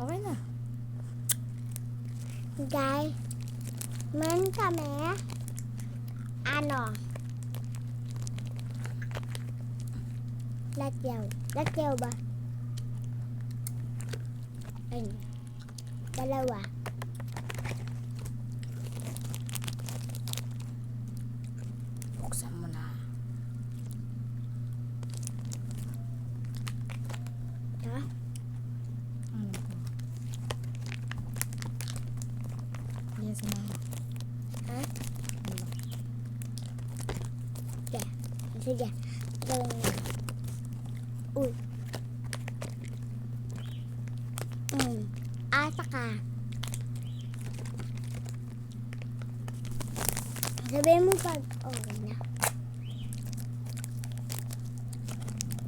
Okay na. Guys, meron kami, ano, latyaw. Latyaw ba? Ayun. Dalawa. Buksan mo na. Sige. Sige. Mo. Uy. Mm. Asa ka. Sabihin mo pag okay na.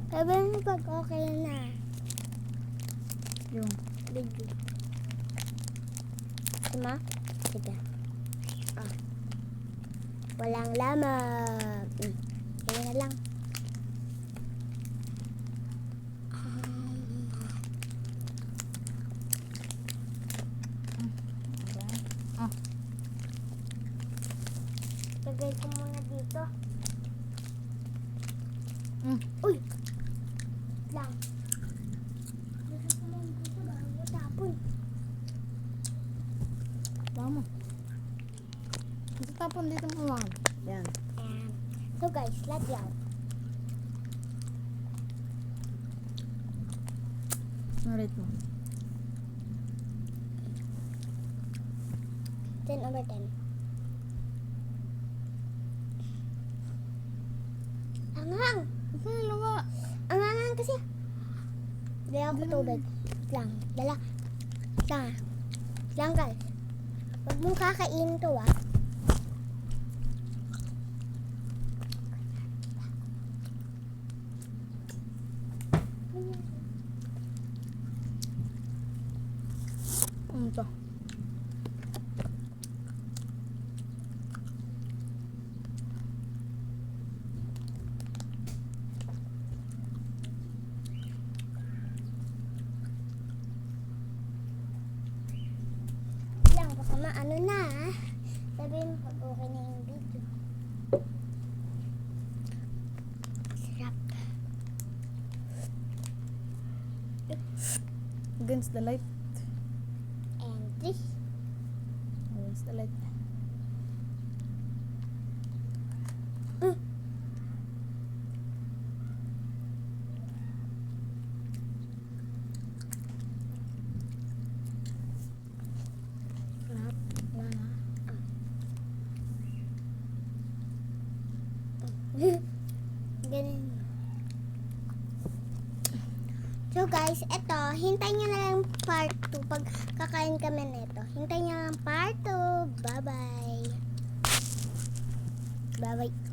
Sabihin mo pag okay na. Yung. Video. Diba? Sige. Ah. Walang lamag. Mm. Kaya na lang. Diba? Ah. Lagay ko muna dito. Mm. Uy! Lang. Lagay matapon. Tama. Ito tapon dito mo, ma'am. Yan. So guys, lagyan. Narit mo. 10 over 10. Anghang! Ito na luwa. Anghang kasi. Ako Hindi tubig. Lang. Dala. Lang. Lang guys. Huwag mong kakainin to ah. To? Lang, baka maano na ah. Sabihin mo pag okay na yung video. Sarap. Against the light. And this. Against the light. Mm. Lahat. So guys, eto, hintayin nyo na lang part 2 pag kakain kami nito. Hintayin nyo lang part 2. Bye-bye. Bye-bye.